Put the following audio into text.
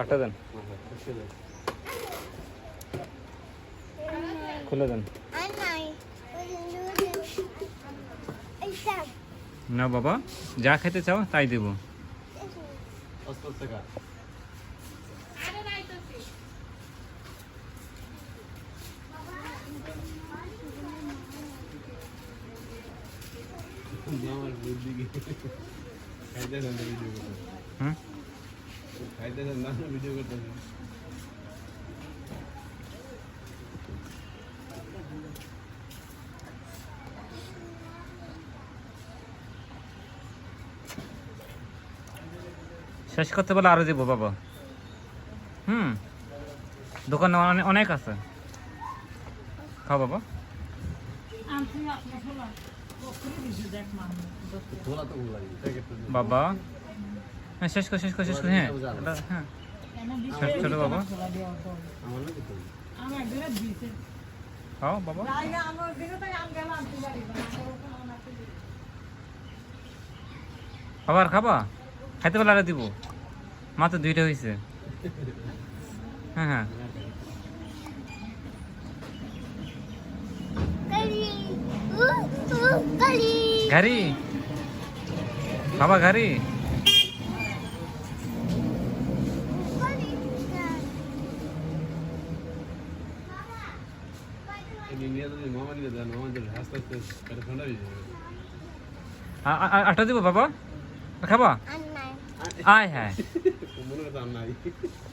আটটা দেন। খুলে দেন। না বাবা যা খেতে চাও তাই দেবো। হুম? খাইতে না ভিডিও করতে শেষ করতে বলে আরও দিব বাবা। হুম। দোকানে অনেক আছে। খাও বাবা। বাবা। হ্যাঁ শেষ কর শেষ কর শেষ কর হ্যাঁ। এটা- হ্যাঁ। ছোট ছোট বাবা। আবার খাবা? খাইতে পারলে আরও দিব। মাত্র দুইটা হয়েছে হ্যাঁ হ্যাঁ। কালি উ উ ঘাড়ি খাবা ঘাড়ি আটা দিব বাবা? খাবা? আয় হ্যাঁ